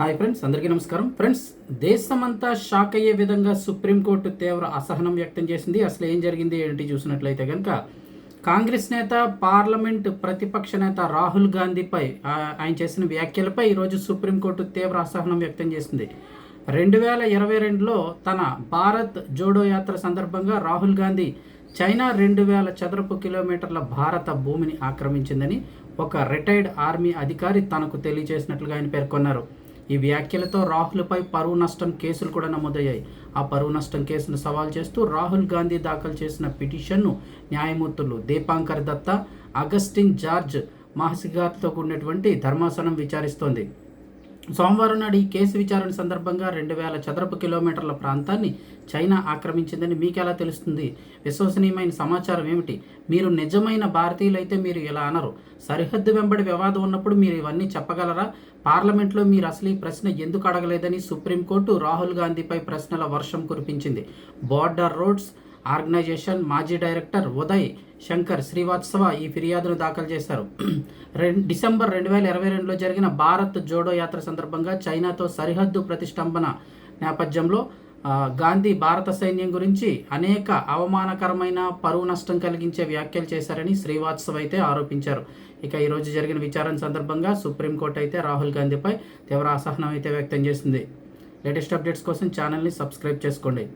Hi friends అందరికీ నమస్కారం. Friends దేశమంతా షాక్ అయ్యే విధంగా సుప్రీంకోర్టు తీవ్ర అసహనం వ్యక్తం చేసింది. అసలు ఏం జరిగింది ఏంటి చూసినట్లయితే కనుక కాంగ్రెస్ నేత పార్లమెంట్ ప్రతిపక్ష నేత రాహుల్ గాంధీపై ఆయన చేసిన వ్యాఖ్యలపై ఈరోజు సుప్రీంకోర్టు తీవ్ర అసహనం వ్యక్తం చేసింది. రెండు వేల ఇరవై రెండులో తన భారత్ జోడో యాత్ర సందర్భంగా రాహుల్ గాంధీ చైనా రెండు వేల చదరపు కిలోమీటర్ల భారత భూమిని ఆక్రమించిందని ఒక రిటైర్డ్ ఆర్మీ అధికారి తనకు తెలియజేసినట్లుగా ఆయన పేర్కొన్నారు. ఈ వ్యాఖ్యలతో రాహుల్పై పరువు నష్టం కేసులు కూడా నమోదయ్యాయి. ఆ పరువు నష్టం కేసును సవాల్ చేస్తూ రాహుల్ గాంధీ దాఖలు చేసిన పిటిషన్ను న్యాయమూర్తులు దీపాంకర్ దత్తా అగస్టిన్ జార్జ్ మహసిగార్తో కూడినటువంటి ధర్మాసనం విచారిస్తోంది. సోమవారం నాడు ఈ కేసు విచారణ సందర్భంగా రెండు వేల చదరపు కిలోమీటర్ల ప్రాంతాన్ని చైనా ఆక్రమించిందని మీకు ఎలా తెలుస్తుంది? విశ్వసనీయమైన సమాచారం ఏమిటి? మీరు నిజమైన భారతీయులైతే మీరు ఇలా అనరు. సరిహద్దు వెంబడి వివాదం ఉన్నప్పుడు మీరు ఇవన్నీ చెప్పగలరా? పార్లమెంట్లో మీరు అసలు ఈ ప్రశ్న ఎందుకు అడగలేదని సుప్రీంకోర్టు రాహుల్ గాంధీపై ప్రశ్నల వర్షం కురిపించింది. బోర్డర్ రోడ్స్ ఆర్గనైజేషన్ మాజీ డైరెక్టర్ ఉదయ్ శంకర్ శ్రీవాత్సవ ఈ ఫిర్యాదును దాఖలు చేశారు. రెండు డిసెంబర్ రెండు వేల ఇరవై రెండులో జరిగిన భారత్ జోడో యాత్ర సందర్భంగా చైనాతో సరిహద్దు ప్రతిష్టంభన నేపథ్యంలో గాంధీ భారత సైన్యం గురించి అనేక అవమానకరమైన పరువు నష్టం కలిగించే వ్యాఖ్యలు చేశారని శ్రీవాత్సవ్ అయితే ఆరోపించారు. ఇక ఈరోజు జరిగిన విచారణ సందర్భంగా సుప్రీంకోర్టు అయితే రాహుల్ గాంధీపై తీవ్ర అసహనం అయితే వ్యక్తం చేసింది. లేటెస్ట్ అప్డేట్స్ కోసం ఛానల్ని సబ్స్క్రైబ్ చేసుకోండి.